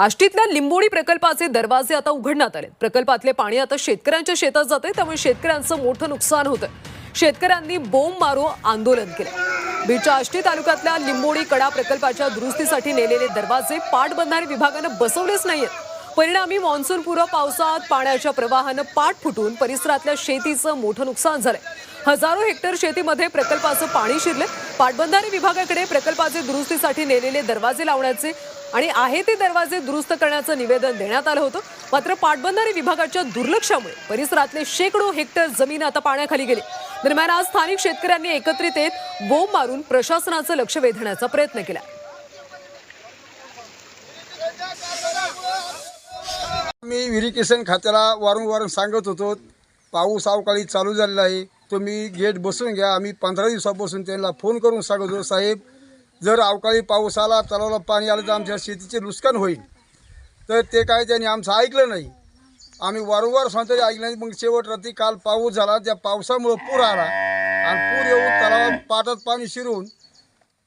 आष्टीतल्या लिंबोडी प्रकल्पाचे दरवाजे आता उघडण्यात आले प्रकल्पातले पाणी आता शेतकऱ्यांच्या शेतात जाते त्यामुळे शेतकऱ्यांचं मोठं नुकसान होतं शेतकऱ्यांनी बोंब मारो आंदोलन केलं. बीडच्या आष्टी तालुक्यातल्या लिंबोडी कडा प्रकल्पाच्या दुरुस्तीसाठी नेलेले दरवाजे पाटबंधारे विभागानं बसवलेच नाहीयेत. परिणामी मान्सूनपूर्व पावसात पाण्याच्या प्रवाहानं पाठ फुटून परिसरातल्या शेतीचं मोठं नुकसान झालंय. हजारो हेक्टर शेतीमध्ये प्रकल्पाचं पाणी शिरले पाटबंधारे विभागाकडे प्रकल्पाचे दुरुस्तीसाठी नेलेले दरवाजे लावण्याचे आणि आहे ते दरवाजे दुरुस्त करण्याचं निवेदन देण्यात आलं होतं. मात्र पाटबंधारे विभागाच्या दुर्लक्षामुळे परिसरातले शेकडो हेक्टर जमीन आता पाण्याखाली गेली. दरम्यान आज स्थानिक शेतकऱ्यांनी एकत्रित येत बोंब मारून प्रशासनाचं लक्ष वेधण्याचा प्रयत्न केला. मी इरिगेशन खात्याला वारंवार सांगत होतो पाऊस अवकाळी चालू झालेला आहे तुम्ही गेट बसून घ्या आम्ही पंधरा दिवसापासून त्यांना फोन करून सांगत होतो साहेब जर अवकाळी पाऊस आला तलावाला पाणी आलं तर आमच्या शेतीचे नुकसान होईल. तर ते काय त्यांनी आमचं ऐकलं नाही. आम्ही वारंवार सांगतो ऐकलं नाही. मग शेवट रात्री काल पाऊस झाला त्या पावसामुळं पूर आला. आणि पूर येऊन तलावात पाटात पाणी शिरून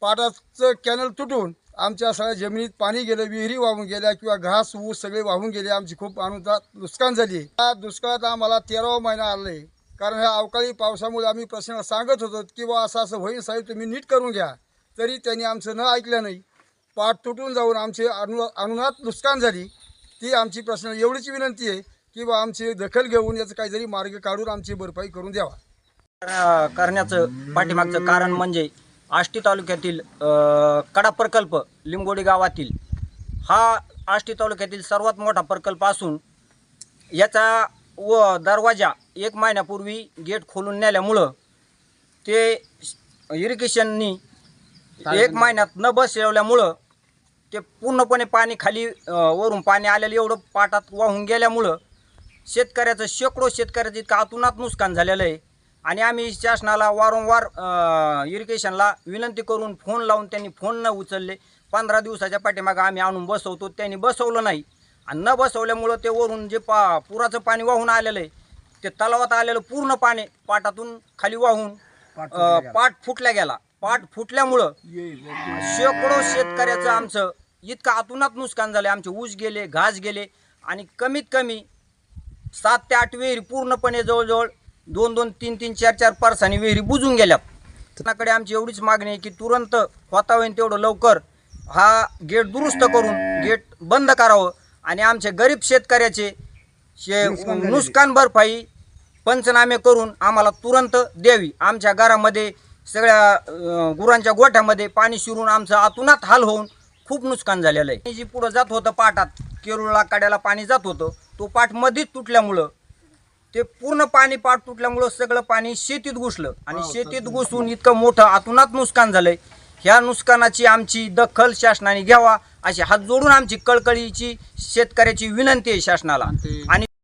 पाटाचं कॅनल तुटून आमच्या सगळ्या जमिनीत पाणी गेलं विहिरी वाहून गेल्या किंवा घास ऊस सगळे वाहून गेले. आमची खूप अनुदात नुकसान झाली. त्या दुष्काळात आम्हाला तेरावा महिना आले कारण ह्या अवकाळी पावसामुळे आम्ही प्रश्न सांगत होतो की बा असं असं होईल साहेब तुम्ही नीट करून घ्या. तरी त्यांनी आमचं न ऐकलं नाही. पाठ तुटून जाऊन आमचे अनु अनुनात नुकसान झाली. ती आमची प्रश्न एवढीच विनंती आहे की बा आमची दखल घेऊन याचं काहीतरी मार्ग काढून आमची भरपाई करून द्यावा. करण्याचं पाठीमागचं कारण म्हणजे आष्टी तालुक्यातील कडा प्रकल्प लिंगोडी गावातील हा आष्टी तालुक्यातील सर्वात मोठा प्रकल्प असून याचा व दरवाजा एक महिन्यापूर्वी गेट खोलून नेल्यामुळं ते इरिगेशननी एक महिन्यात न बसवल्यामुळं ते पूर्णपणे पाणी खाली अ, वरून पाणी आलेलं एवढं पाटात वाहून गेल्यामुळं शेतकऱ्याचं शेकडो शेतकऱ्याचं इतकं आतुनात नुकसान झालेलं आहे. आणि आम्ही शासनाला वारंवार अ, इरिगेशनला विनंती करून फोन लावून त्यांनी फोन न उचलले. पंधरा दिवसाच्या पाठीमागं आम्ही आणून बसवतो. त्यांनी बसवलं नाही. आणि न बसवल्यामुळं ते वरून जे पा पुराचं पाणी वाहून आलेलं आहे ते तलावात आलेलं पूर्ण पाणी पाटातून खाली वाहून अ, पाट फुटल्या गेला. पाट फुटल्यामुळं शेकडो शेतकऱ्याचं आमचं इतकं आतुनात नुकसान झालं आमचे ऊस गेले घास गेले आणि कमीत कमी सात ते आठ विहिरी पूर्णपणे जवळजवळ दोन दोन तीन तीन चार चार पारसानी विहिरी बुजून गेल्या. त्याकडे आमची एवढीच मागणी आहे की तुरंत होता होईन तेवढं लवकर हा गेट दुरुस्त करून गेट बंद करावं आणि आमचे गरीब शेतकऱ्याचे शे नुकसान भरपाई पंचनामे करून आम्हाला तुरंत द्यावी. आमच्या घरामध्ये सगळ्या गुरांच्या गोठ्यामध्ये पाणी शिरून आमचं आतुनात हाल होऊन खूप नुकसान झालेलं आहे. जी पुढं जात होतं पाटात केरुळला काड्याला पाणी जात होतं तो पाठ मध्येच तुटल्यामुळं ते पूर्ण पाणी पाठ तुटल्यामुळं सगळं पाणी शेतीत घुसलं. आणि शेतीत घुसून इतकं मोठं आतुनात नुकसान झालंय. ह्या नुकसानाची आमची दखल शासनाने घ्यावा अशी हात जोडून आमची कळकळीची शेतकऱ्याची विनंती आहे शासनाला. आणि